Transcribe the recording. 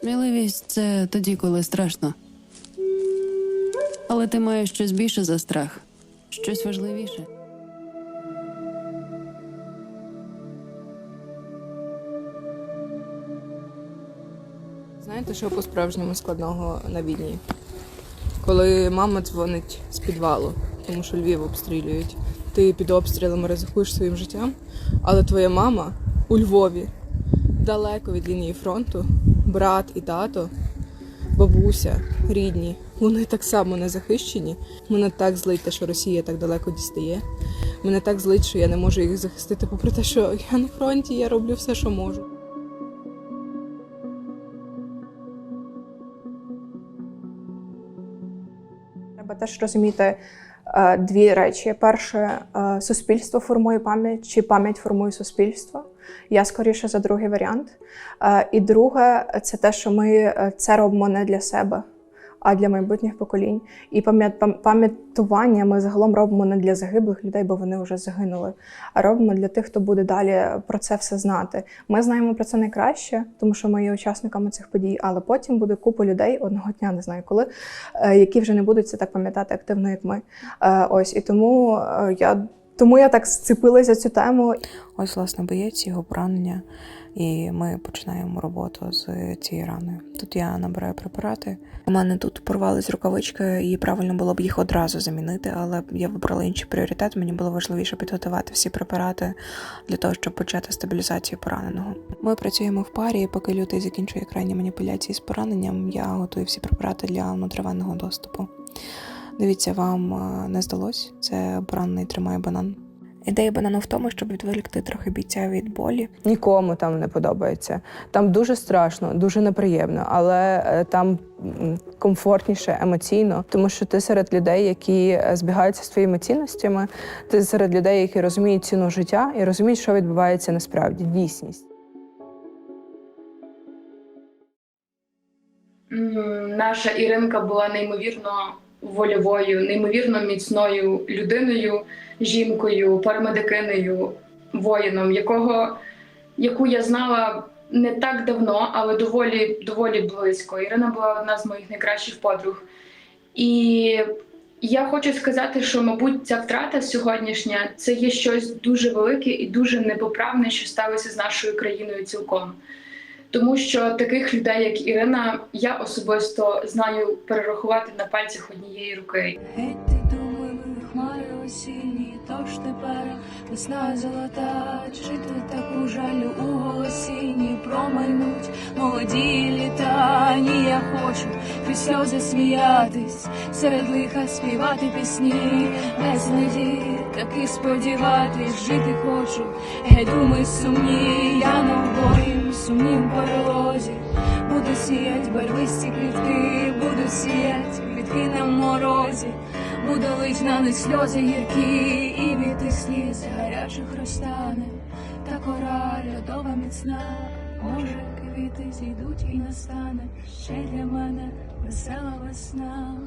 Сміливість це тоді, коли страшно. Але ти маєш щось більше за страх, щось важливіше. Знаєте, що по-справжньому складного на війні? Коли мама дзвонить з підвалу, тому що Львів обстрілюють. Ти під обстрілами ризикуєш своїм життям, але твоя мама у Львові, далеко від лінії фронту, брат і тато, бабуся, рідні, вони так само не захищені. Мене так злить те, що Росія так далеко дістає. Мене так злить, що я не можу їх захистити, попри те, що я на фронті, я роблю все, що можу. Треба теж розуміти е, дві речі: перше, е, суспільство формує пам'ять, чи пам'ять формує суспільство. Я скоріше за другий варіант. Е, і друге, це те, що ми е, це робимо не для себе, а для майбутніх поколінь. І пам'ят- пам'ятування ми загалом робимо не для загиблих людей, бо вони вже загинули, а робимо для тих, хто буде далі про це все знати. Ми знаємо про це найкраще, тому що ми є учасниками цих подій. Але потім буде купа людей одного дня, не знаю коли, е, які вже не будуть це так пам'ятати активно, як ми. Ось і тому я тому я так зцепилася цю тему Ось, власне, боєць, його поранення, і ми починаємо роботу з цією раною. Тут я набираю препарати. У мене тут порвались рукавички, і правильно було б їх одразу замінити, але я вибрала інший пріоритет. Мені було важливіше підготувати всі препарати для того, щоб почати стабілізацію пораненого. Ми працюємо в парі, і поки лютий закінчує крайні маніпуляції з пораненням, я готую всі препарати для внутривенного доступу. Дивіться, вам е, не здалось. Це поранений тримає банан. Ідея банану в тому, щоб відволікти трохи бійця від болі. Нікому там не подобається. Там дуже страшно, дуже неприємно, але е, там комфортніше емоційно, тому що ти серед людей, які е, збігаються з твоїми цінностями, ти серед людей, які розуміють ціну життя і розуміють, що відбувається насправді дійсність. Наша Іринка була неймовірно вольовою, неймовірно міцною людиною, жінкою, парамедикинею, воїном, якого, яку я знала не так давно, але доволі, доволі близько. Ірина була одна з моїх найкращих подруг. І я хочу сказати, що, мабуть, ця втрата сьогоднішня це є щось дуже велике і дуже непоправне, що сталося з нашою країною цілком. Тому що таких людей, як Ірина, я особисто знаю перерахувати на пальцях однієї руки. Геть ти думали, хмари осінні, тож тепер весна золота, чи ти таку жалю у голосінні промайнуть. Молоді літа, ні, я хочу крізь сльози сміятись, серед лиха співати пісні, без надії, таки сподіватись, жити хочу, геть думи сумні, я на обоїм барвисті квітки, буду сіять квітки на морозі. Буду лить на них сльози гіркі, і віти сліз гарячих розтане, та кора льодова міцна, може, квіти зійдуть і настане ще для мене весела весна.